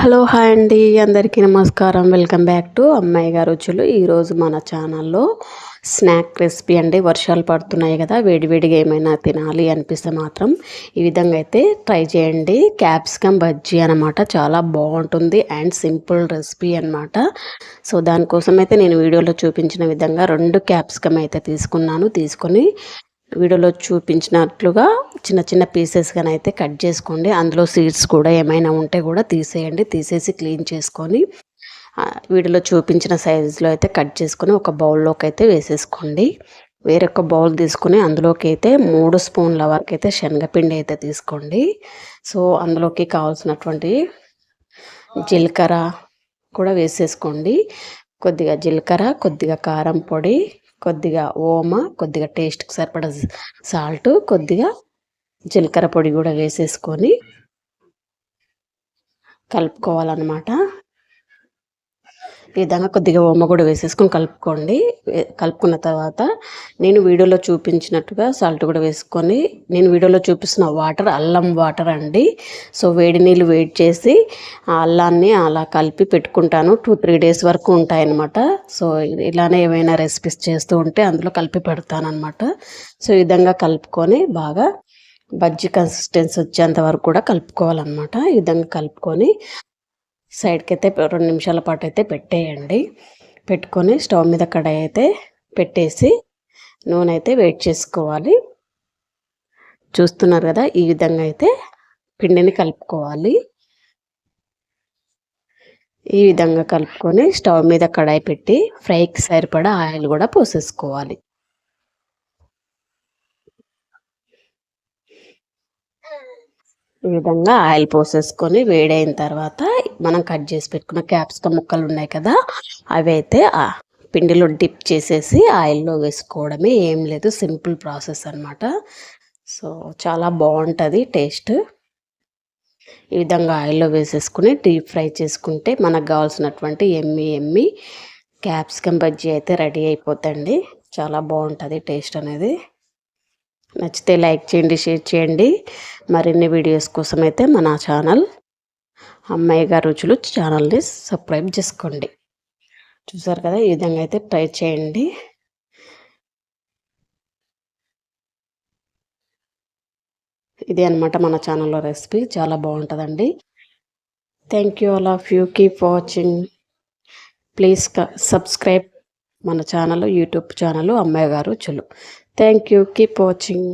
Hello hi అండి అందరికీ నమస్కారం. వెల్కమ్ బ్యాక్ టు అమ్మాయి గారు రుచులు. ఈరోజు మన ఛానల్లో స్నాక్ రెసిపీ అండి. వర్షాలు పడుతున్నాయి కదా వేడివేడిగా ఏమైనా తినాలి అనిపిస్తే మాత్రం ఈ విధంగా అయితే ట్రై చేయండి. క్యాప్సికమ్ బజ్జీ అనమాట చాలా బాగుంటుంది అండ్ సింపుల్ రెసిపీ అనమాట సో దానికోసం అయితే నేను వీడియోలో చూపించిన విధంగా రెండు క్యాప్సికమ్ అయితే తీసుకున్నాను. తీసుకొని వీడియోలో చూపించినట్లుగా చిన్న చిన్న పీసెస్గా అయితే కట్ చేసుకోండి. అందులో సీడ్స్ కూడా ఏమైనా ఉంటే కూడా తీసేయండి. తీసేసి క్లీన్ చేసుకొని వీడియోలో చూపించిన సైజులో అయితే కట్ చేసుకొని ఒక బౌల్లోకి అయితే వేసేసుకోండి. వేరొక బౌల్ తీసుకుని అందులోకి అయితే మూడు స్పూన్ల వరకు అయితే శనగపిండి అయితే తీసుకోండి. సో అందులోకి కావాల్సినటువంటి జీలకర్ర కూడా వేసేసుకోండి. కొద్దిగా జీలకర్ర కొద్దిగా కారం పొడి కొద్దిగా ఓమ కొద్దిగా టేస్ట్కి సరిపడ సాల్ట్ కొద్దిగా జీలకర్ర పొడి కూడా వేసేసుకొని కలుపుకోవాలన్నమాట. ఈ విధంగా కొద్దిగా ఓమ కూడా వేసేసుకొని కలుపుకోండి. కలుపుకున్న తర్వాత నేను వీడియోలో చూపించినట్టుగా సాల్ట్ కూడా వేసుకొని నేను వీడియోలో చూపిస్తున్న వాటర్ అల్లం వాటర్ అండి. సో వేడి నీళ్ళు వేడి చేసి ఆ అల్లాన్ని అలా కలిపి పెట్టుకుంటాను. టూ త్రీ డేస్ వరకు ఉంటాయన్నమాట. సో ఇలానే ఏమైనా రెసిపీస్ చేస్తూ ఉంటే అందులో కలిపి పెడతానమాట సో ఈ విధంగా కలుపుకొని బాగా బజ్జీ కన్సిస్టెన్సీ వచ్చేంత వరకు కూడా కలుపుకోవాలన్నమాట. ఈ విధంగా కలుపుకొని సైడ్కి అయితే రెండు నిమిషాల పాటు అయితే పెట్టేయండి. పెట్టుకొని స్టవ్ మీద కడాయి అయితే పెట్టేసి నూనె అయితే వెయిట్ చేసుకోవాలి. చూస్తున్నారు కదా ఈ విధంగా అయితే పిండిని కలుపుకోవాలి. ఈ విధంగా కలుపుకొని స్టవ్ మీద కడాయి పెట్టి ఫ్రైకి సరిపడా ఆయిల్ కూడా పోసేసుకోవాలి. ఈ విధంగా ఆయిల్ పోసేసుకొని వేడైన తర్వాత మనం కట్ చేసి పెట్టుకున్న క్యాప్సికమ్ ముక్కలు ఉన్నాయి కదా అవి అయితే పిండిలో డిప్ చేసేసి ఆయిల్లో వేసుకోవడమే ఏం లేదు సింపుల్ ప్రాసెస్ అనమాట సో చాలా బాగుంటుంది టేస్ట్. ఈ విధంగా ఆయిల్లో వేసేసుకుని డీప్ ఫ్రై చేసుకుంటే మనకు కావాల్సినటువంటి ఎమ్మి ఎమ్మి క్యాప్సికమ్ బజ్జీ అయితే రెడీ అయిపోతుంది చాలా బాగుంటుంది టేస్ట్ అనేది. నచ్చితే లైక్ చేయండి షేర్ చేయండి. మరిన్ని వీడియోస్ కోసం అయితే మన ఛానల్ అమ్మాయి గారు రుచులు ఛానల్ని సబ్స్క్రైబ్ చేసుకోండి. చూసారు కదా ఈ విధంగా అయితే ట్రై చేయండి. ఇదే అనమాట మన ఛానల్లో రెసిపీ. చాలా బాగుంటుందండి. Thank you all of you keep watching please subscribe మన ఛానల్ యూట్యూబ్ ఛానల్ అమ్మాయి గారు చులు థ్యాంక్ యూ కీప్ వాచింగ్